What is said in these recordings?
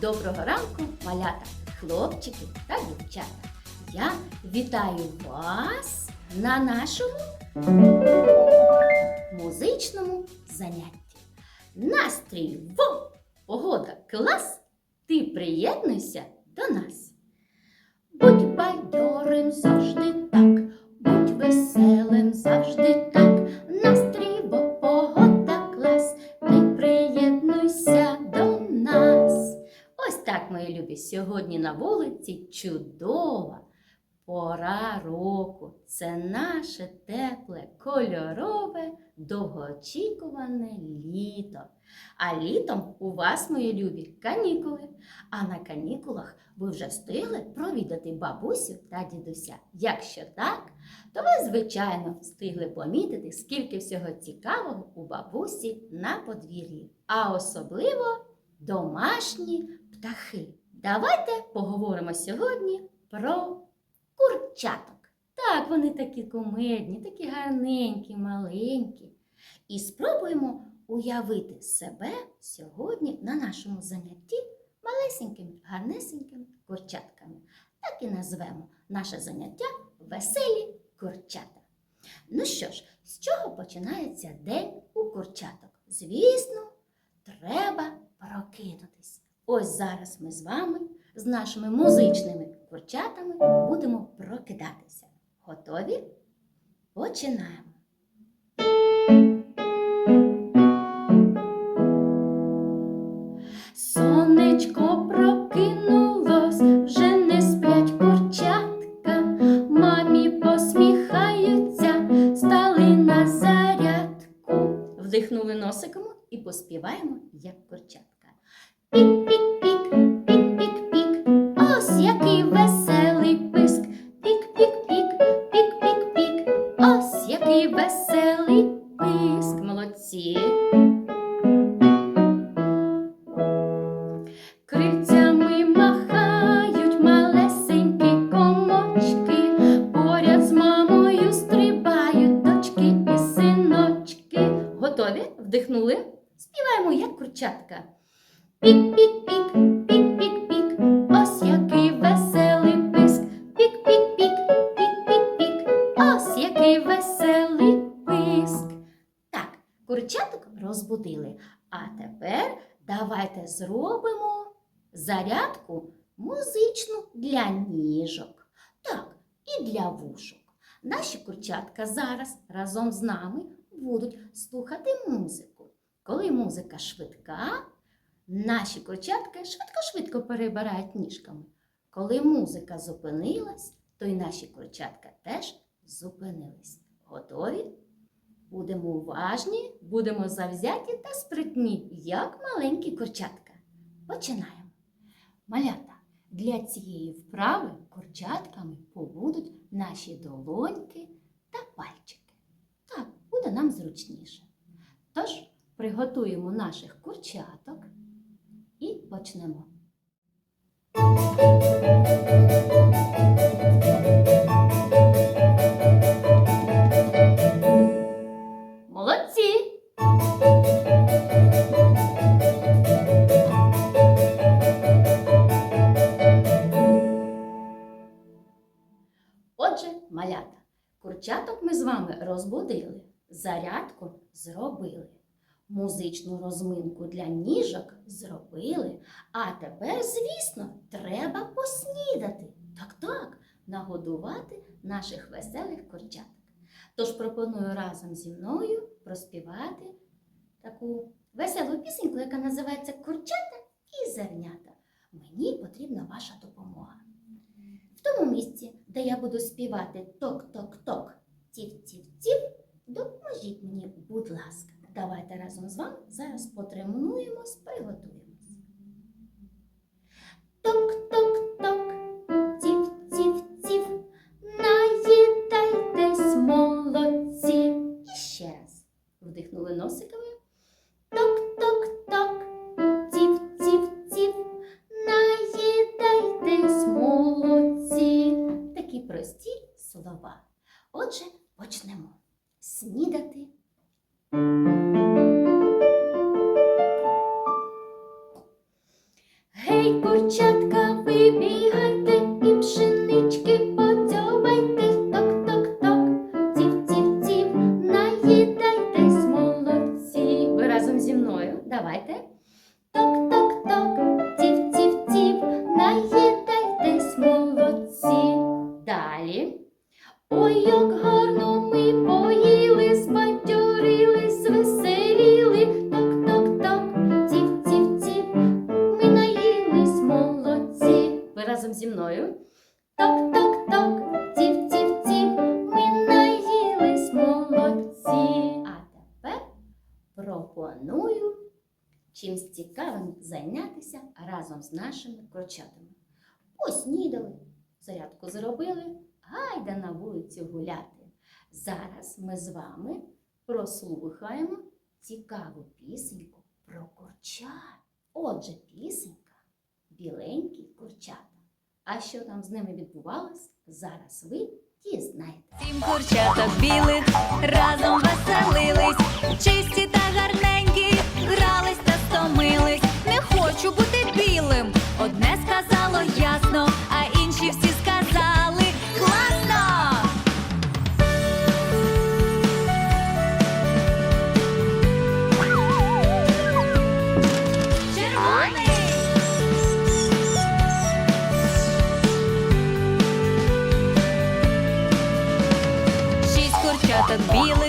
Доброго ранку, малята, хлопчики та дівчата. Я вітаю вас на нашому сьогодні на вулиці чудова пора року. Це наше тепле, кольорове, довгоочікуване літо. А літом у вас, мої любі, канікули. А на канікулах ви вже встигли провідати бабусю та дідуся. Якщо так, то ви, звичайно, встигли помітити, скільки всього цікавого у бабусі на подвір'ї, а особливо домашні птахи. Давайте поговоримо сьогодні про курчаток. Так, вони такі кумедні, такі гарненькі, маленькі. І спробуємо уявити себе сьогодні на нашому занятті малесенькими, гарнесенькими курчатками. Так і назвемо наше заняття веселі курчата. Ну що ж, з чого починається день у курчаток? Звісно, треба прокинутись. Ось зараз ми з вами, з нашими музичними курчатами, будемо прокидатися. Готові? Починаємо. Сонечко прокинулось, вже не сплять курчатка, мамі посміхаються, стали на зарядку. Вдихнули носиком і поспіваємо, як курчатка. Пік-пік-пік, пік-пік-пік, ось який веселий писк. Пік-пік-пік, пік-пік-пік, ось який веселий писк. Молодці. Крильцями махають малесенькі комочки, поряд з мамою стрибають дочки і синочки. Готові? Вдихнули? Співаємо, як курчатка. Розбудили. А тепер давайте зробимо зарядку музичну для ніжок. Так, і для вушок. Наші курчатка зараз разом з нами будуть слухати музику. Коли музика швидка, наші курчатки швидко-швидко перебирають ніжками. Коли музика зупинилась, то й наші курчатка теж зупинились. Готові? Будемо уважні, будемо завзяті та спритні, як маленькі курчатка. Починаємо. Малята, для цієї вправи курчатками побудуть наші долоньки та пальчики. Так, буде нам зручніше. Тож приготуємо наших курчаток і почнемо. Молодці! Курчаток ми з вами розбудили, зарядку зробили, музичну розминку для ніжок зробили, а тепер, звісно, треба поснідати. Так, так, нагодувати наших веселих курчаток. Тож пропоную разом зі мною проспівати таку веселу пісеньку, яка називається Курчата і зернята. Мені потрібна ваша допомога. В тому місці, де я буду співати ток-ток-ток, тів-тів-тів, допоможіть мені, будь ласка. Давайте разом з вами зараз потренуємось, приготуємось. Ток-ток-ток, Курчатка, вибігайте і пшенички подзьобайте. Ток-ток-ток, ців-ців-ців, наїдайтесь, молодці. Ви разом зі мною. Давайте. Ток-ток-ток, ців-ців-ців, наїдайтесь, молодці. Далі. Ой, як гарно ми поїли, збадьорились, Зі мною. Ток-ток-ток, ців-ців-ців, ми наїлись, молодці. А тепер пропоную чимсь цікавим зайнятися разом з нашими крочатами. Поснідали, зарядку зробили, гайда на вулицю гуляти. Зараз ми з вами прослухаємо цікаву пісеньку про курчат. Отже, пісенька біленькі курчата. А що там з ними відбувалось, зараз ви дізнаєтесь. Сім курчаток білих разом курчаток білих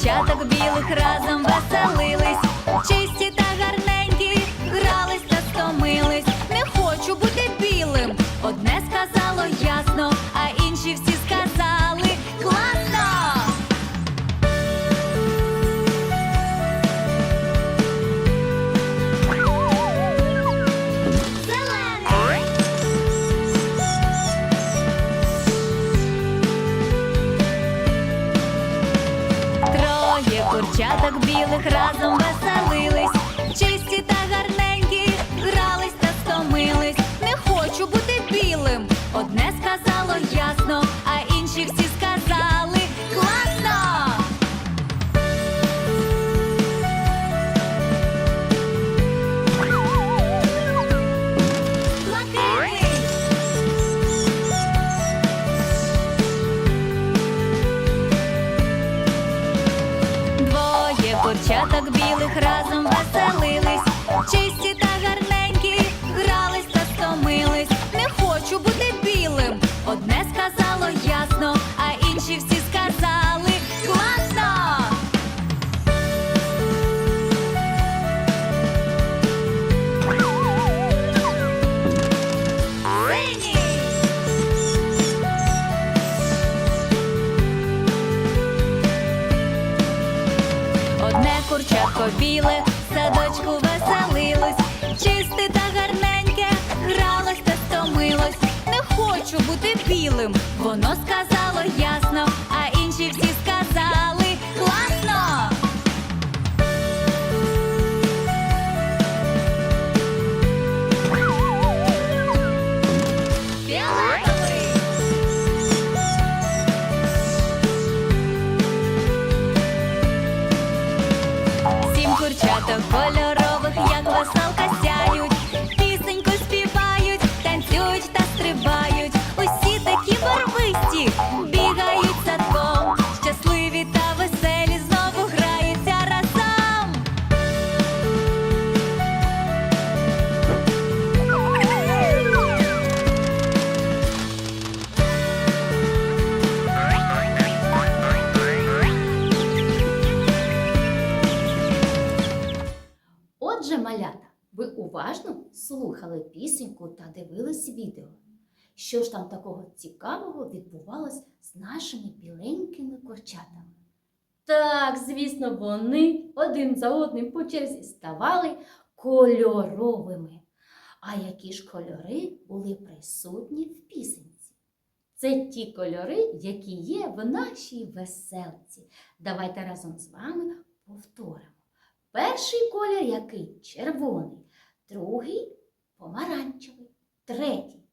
Курчаток білих разом веселились, Троє курчаток білих разом веселились, воно сказало слухали пісеньку та дивились відео. Що ж там такого цікавого відбувалось з нашими біленькими курчатами? Так, звісно, вони один за одним по черзі ставали кольоровими. А які ж кольори були присутні в пісенці? Це ті кольори, які є в нашій веселці. Давайте разом з вами повторимо. Перший колір який? Червоний, другий помаранчевий, третій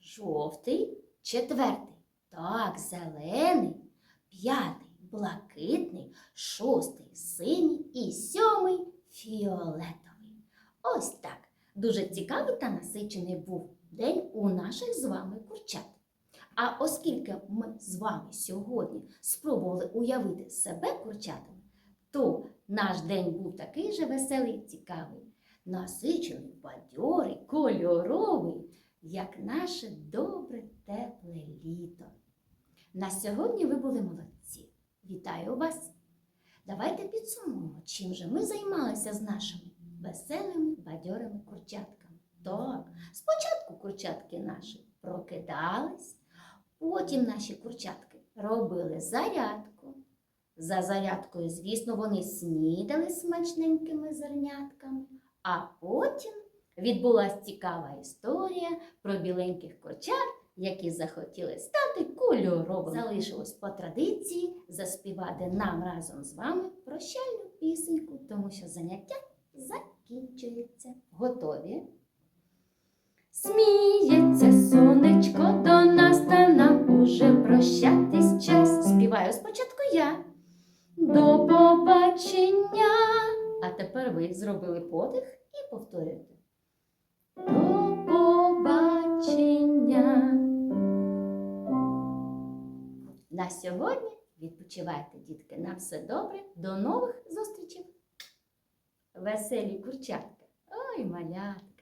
жовтий, четвертий. Так, зелений, п'ятий, блакитний, шостий, синій і сьомий фіолетовий. Ось так. Дуже цікавий та насичений був день у наших з вами курчат. А оскільки ми з вами сьогодні спробували уявити себе курчатами, то наш день був такий же веселий цікавий, насичений, бадьорий, кольоровий, як наше добре тепле літо. На сьогодні ви були молодці. Вітаю вас! Давайте підсумуємо, чим же ми займалися з нашими веселими бадьорими курчатками. Так, спочатку курчатки наші прокидались, потім наші курчатки робили зарядку. За зарядкою, звісно, вони снідали смачненькими зернятками, а потім відбулася цікава історія про біленьких курчат, які захотіли стати кольоровими. Залишилось по традиції заспівати нам разом з вами прощальну пісеньку, тому що заняття закінчується. Готові? Сміється сонечко до нас, та нам уже прощатись час. Співаю спочатку я. До побачення. А тепер ви зробили подих і повторюєте. До побачення. На сьогодні відпочивайте, дітки. На все добре. До нових зустрічей. Веселі курчатка. Ой, малятка.